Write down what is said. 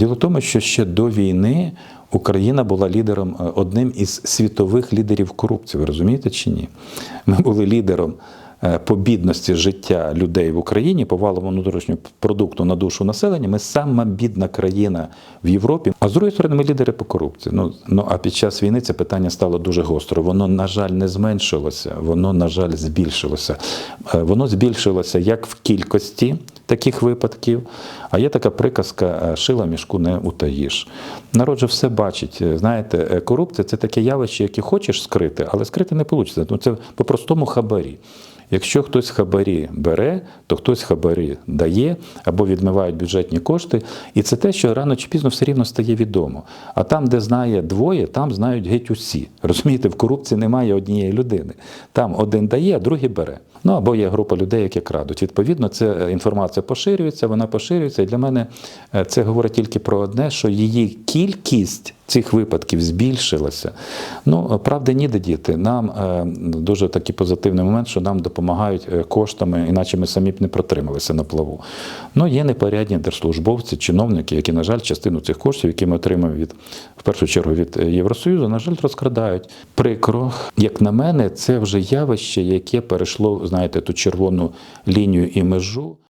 Діло в тому, що ще до війни Україна була лідером, е, одним із світових лідерів корупції. Ви розумієте чи ні? Ми були лідером е, по бідності життя людей в Україні, по валовому внутрішнього продукту на душу населення. Ми сама бідна країна в Європі. А з другої сторони, ми лідери по корупції. Ну, ну а під час війни це питання стало дуже гостро. Воно, на жаль, не зменшилося, воно, на жаль, збільшилося. Е, Воно збільшилося як в кількості таких випадків. А є така приказка: е, шила мішку не утаїш. Народ же все бачить. Е, Знаєте, е, корупція це таке явище, яке хочеш скрити, але скрити не вийде. Ну, це по-простому хабарі. Якщо хтось хабарі бере, то хтось хабарі дає або відмивають бюджетні кошти, і це те, що рано чи пізно все рівно стає відомо. А там, де знає двоє, там знають геть усі. Розумієте, в корупції немає однієї людини. Там один дає, а другий бере. Ну або є група людей, які крадуть. Відповідно, ця інформація поширюється, вона поширюється. І для мене е, це говорить тільки про одне, що її кількість цих випадків збільшилася. Ну, правди ніде діти. Нам е, дуже такий позитивний момент, що нам допомагають е, коштами, іначе ми самі б не протрималися на плаву. Ну, є непорядні держслужбовці, чиновники, які, на жаль, частину цих коштів, які ми отримуємо від в першу чергу від е, Євросоюзу, на жаль, розкрадають. Прикро, як на мене, це вже явище, яке перейшло, знаєте, ту червону лінію і межу.